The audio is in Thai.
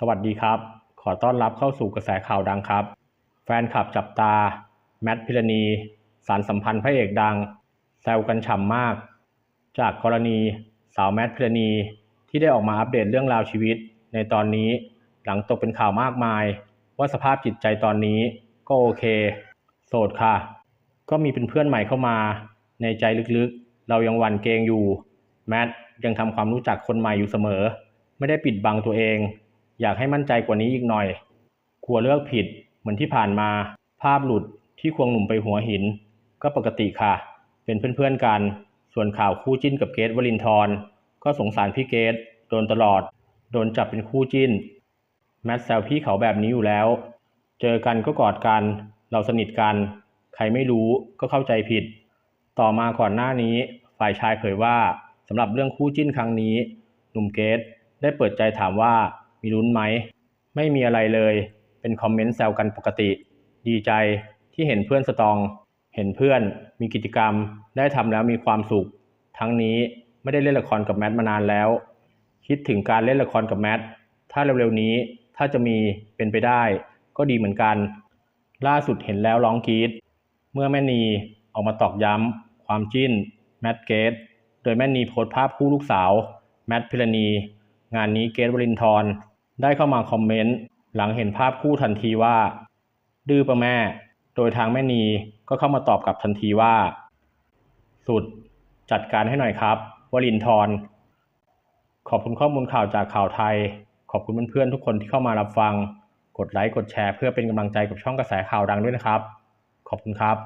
สวัสดีครับ ขอต้อนรับเข้าสู่กระแสข่าวดังครับ แฟนคลับจับตา แมทพิรณี สารสัมพันธ์พระเอกดัง แซวกันฉ่ำมาก จากกรณีสาวแมทพิรณีที่ได้ออกมาอัปเดตเรื่องราวชีวิต ในตอนนี้หลังตกเป็นข่าวมากมาย ว่าสภาพจิตใจตอนนี้ก็โอเค โสดค่ะ ก็มีเป็นเพื่อนใหม่เข้ามา ในใจลึกๆ เรายังหวั่นเกรงอยู่ แมทยังทำความรู้จักคนใหม่อยู่เสมอ ไม่ได้ปิดบังตัวเอง อยากให้มั่นใจกว่านี้อีกหน่อยกลัวเลือกผิดเหมือนที่ผ่านมา ภาพหลุดที่ควงหนุ่มไปหัวหิน ก็ปกติค่ะ เป็นเพื่อนๆกัน ส่วนข่าวคู่จิ้นกับเกตวลินทร์ก็สงสารพี่เกตโดนตลอด โดนจับเป็นคู่จิ้น แมทแซวพี่เขาแบบนี้อยู่แล้ว เจอกันก็กอดกัน เราสนิทกัน ใครไม่รู้ก็เข้าใจผิด ต่อมาก่อนหน้านี้ ฝ่ายชายเผยว่าสำหรับเรื่องคู่จิ้นครั้งนี้ หนุ่มเกตได้เปิดใจถามว่า มีลุ้นไหม ไม่มีอะไรเลย เป็นคอมเมนต์แซวกันปกติ ดีใจที่เห็นเพื่อนสตอง เห็นเพื่อน มีกิจกรรม ได้ทำแล้วมีความสุข ทั้งนี้ไม่ได้เล่นละครกับแมทมานานแล้ว คิดถึงการเล่นละครกับแมท ถ้าเร็วๆนี้ถ้าจะมีเป็นไปได้ ก็ดีเหมือนกัน ล่าสุดเห็นแล้วร้องกรีดเมื่อแม่นีออกมาตอกย้ำความจิ้นแมทเกตโดยแม่นีโพสต์ภาพคู่ลูกสาว แมทพิรณี งานนี้เกตวรินทร์ ได้เข้ามาคอมเมนต์หลังเห็นภาพคู่ทันทีว่า ดื้อปะแม่ โดยทางแม่นีก็เข้ามาตอบกลับทันทีว่า สุด จัดการให้หน่อยครับวรินทรขอบคุณข้อมูลข่าวจากข่าวไทย ขอบคุณเพื่อนๆทุกคนที่เข้ามารับฟัง กดไลค์กดแชร์เพื่อเป็นกำลังใจกับช่องกระแสข่าวดังด้วยนะครับ ขอบคุณครับ